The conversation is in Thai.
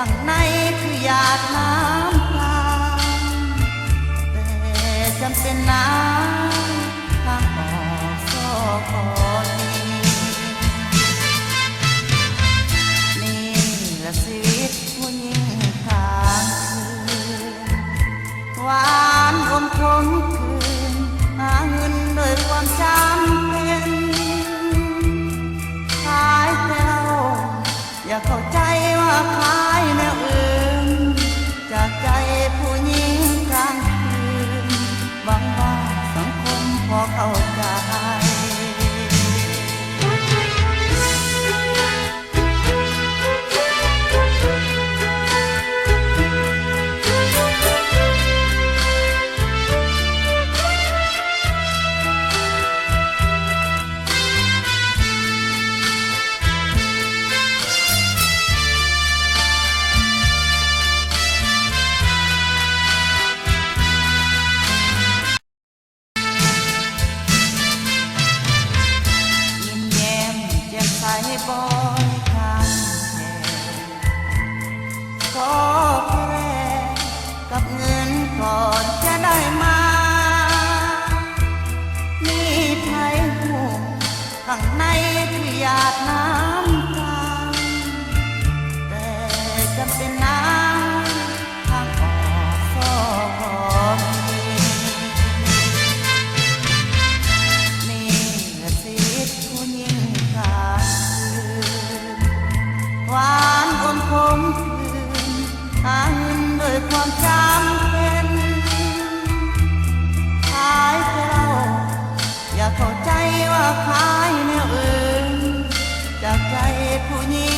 ข้างในคือหยาดน้ำพลาแต่จำเป็นน้ำ ที่บอยทางแหก็แค่แรงกับเงินก่อนจะได้มา นี่ไทยหูข้างในที่หยากน้ำ ของคืนหาเงินโดยความจำเป็นขายเหล้าอย่าเข้าใจว่าขายแนวอื่นจากใจผู้หญิง